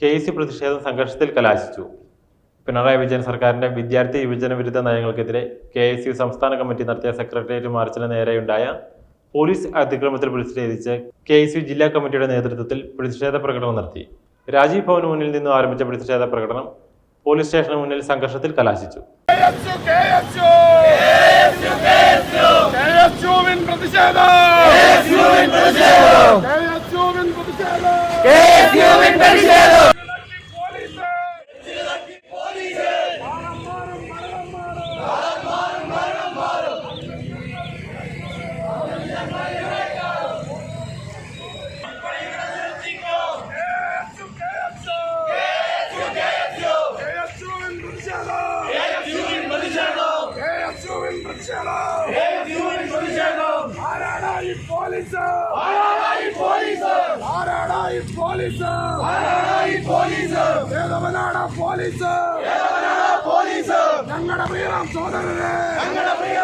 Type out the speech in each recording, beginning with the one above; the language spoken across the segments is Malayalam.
കെ സി യു പ്രതിഷേധം സംഘർഷത്തിൽ കലാശിച്ചു. പിണറായി വിജയൻ സർക്കാരിന്റെ വിദ്യാർത്ഥി വിഭജന വിരുദ്ധ നയങ്ങൾക്കെതിരെ കെ എസ് യു സംസ്ഥാന കമ്മിറ്റി നടത്തിയ സെക്രട്ടേറിയറ്റ് മാർച്ചിന് നേരെയുണ്ടായ പോലീസ് അതിക്രമത്തിൽ പ്രതിഷേധിച്ച് കെ എസ് യു ജില്ലാ കമ്മിറ്റിയുടെ നേതൃത്വത്തിൽ പ്രതിഷേധ പ്രകടനം നടത്തി. രാജീവ് ഭവന് മുന്നിൽ നിന്നും ആരംഭിച്ച പ്രതിഷേധ പ്രകടനം പോലീസ് സ്റ്റേഷന് മുന്നിൽ സംഘർഷത്തിൽ കലാശിച്ചു. പ്രതിഷേധം. KSUവിൻ ആരാടാ ഈ പോലീസ് ആരാടാ ഈ പോലീസ് ഏതവനാടാ പോലീസ് ഏതവനാടാ പോലീസ് ഞങ്ങളുടെ പ്രിയരാം സോദരരെ ഞങ്ങളുടെ പ്രിയരാം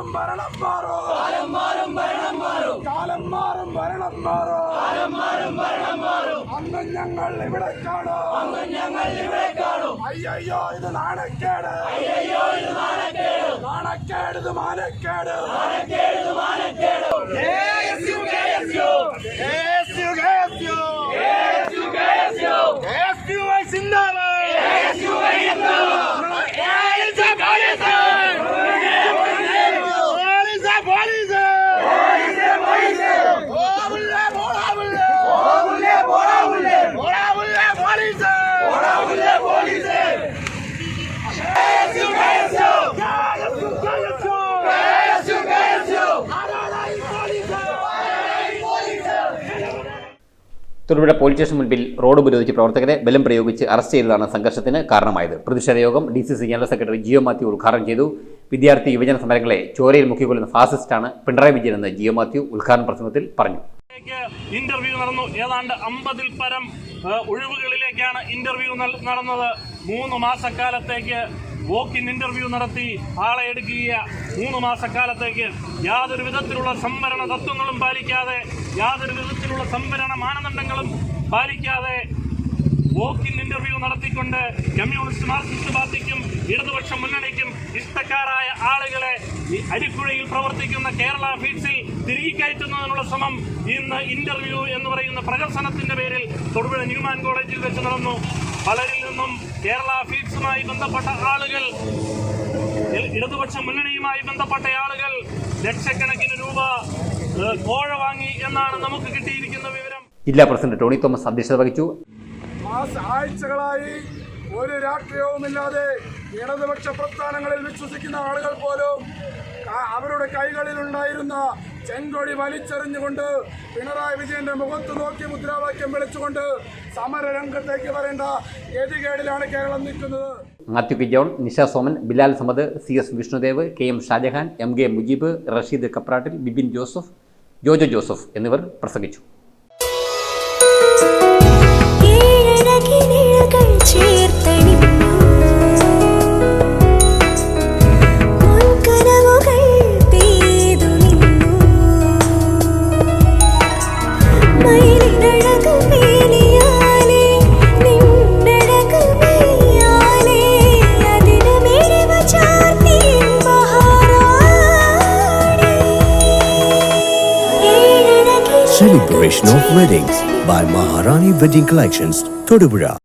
സോദരരെ ഭരണം മാറും കാലം മാറും ഭരണം മാറും? കാലം മാറും ഭരണം മാറും? കാലം മാറും ഭരണം മാറും അന്ന് ഞങ്ങൾ ഇവിടെ കാണും. അന്ന് ഞങ്ങൾ ഇവിടെ കാണും അയ്യോ ഇത് നാണക്കേട്. അയ്യോ ഇത് നാണക്കേട്. നാണക്കേട് ഇത് മാനക്കേട്. നാണക്കേട് ഇത് മാനക്കേട് തൊടുപുഴ പോലീസ് സ്റ്റേഷൻ മുൻപിൽ റോഡ് ഉപരോധിച്ച് പ്രവർത്തകരെ ബലം പ്രയോഗിച്ച് അറസ്റ്റ് ചെയ്തതാണ് സംഘർഷത്തിന് കാരണമായത്. പ്രതിഷേധ യോഗം D C C general secretary Jiyo Mathew ഉദ്ഘാടനം ചെയ്തു. വിദ്യാർത്ഥി യുവജന സമരങ്ങളെ ചോരയിൽ മുക്കിക്കൊള്ളുന്ന ഫാസിസ്റ്റാണ് പിണറായി വിജയൻ എന്ന് ജിയോ മാത്യു ഉദ്ഘാടന പ്രസംഗത്തിൽ പറഞ്ഞു. ഇന്റർവ്യൂ നടന്നു. ഏതാണ്ട് അമ്പതിൽ പരം ഒഴിവുകളിലേക്കാണ് ഇന്റർവ്യൂ നടന്നത്. മൂന്ന് മാസക്കാലത്തേക്ക് വോക്കിൻ ഇന്റർവ്യൂ നടത്തി ആളെ എടുക്കുക മൂന്ന് മാസക്കാലത്തേക്ക് യാതൊരു വിധത്തിലുള്ള സംവരണ തത്വങ്ങളും പാലിക്കാതെ യാതൊരു വിധത്തിലുള്ള സംവരണ മാനദണ്ഡങ്ങളും പാലിക്കാതെ വോക്കിൻ ഇന്റർവ്യൂ നടത്തിക്കൊണ്ട് കമ്മ്യൂണിസ്റ്റ് മാർക്സിസ്റ്റ് പാർട്ടിക്കും ഇടതുപക്ഷ മുന്നണിക്കും ഇഷ്ടക്കാരായ ആളുകളെ അരിക്കുഴയിൽ പ്രവർത്തിക്കുന്ന കേരള ഫീഡ്സിൽ തിരികെ കയറ്റുന്നതിനുള്ള ശ്രമം ഇന്ന് ഇന്റർവ്യൂ എന്ന് പറയുന്ന പ്രകർശനത്തിന്റെ പേരിൽ തൊടുപുഴ ന്യൂമാൻ കോളേജിൽ വെച്ച് നടന്നു. പലരിൽ നിന്നും കേരള ഫീഡ്സുമായി ബന്ധപ്പെട്ട ആളുകൾ ഇടതുപക്ഷ മുന്നണിയുമായി ബന്ധപ്പെട്ട ആളുകൾ ലക്ഷക്കണക്കിന് രൂപ കോഴ വാങ്ങി എന്നാണ് നമുക്ക് കിട്ടിയിരിക്കുന്ന വിവരം. ജില്ലാ പ്രസിഡന്റ്. ടോണി തോമസ് അധ്യക്ഷത വഹിച്ചു. മാസ ആഴ്ചകളായി ഒരു രാഷ്ട്രീയവുമില്ലാതെ ഇടതുപക്ഷ പ്രസ്ഥാനങ്ങളിൽ വിശ്വസിക്കുന്ന ആളുകൾ പോലും അവരുടെ കൈകളിലുണ്ടായിരുന്ന ചെങ്കൊടി വലിച്ചെറിഞ്ഞുകൊണ്ട് പിണറായി വിജയന്റെ മുഖത്ത് നോക്കി മുദ്രാവാക്യം വിളിച്ചുകൊണ്ട് സമരരംഗത്തേക്ക് വരേണ്ട ഗതികേടിലാണ് കേരളം നിൽക്കുന്നത്. P John Nisha Soman Bilal Samad C S Vishnudev K M Shajahan M K Mujeeb Rasheed Kaprattil Bibin Joseph Jojo Joseph എന്നിവർ പ്രസംഗിച്ചു. Celebration of Weddings by Maharani Wedding Collections, Todupuzha.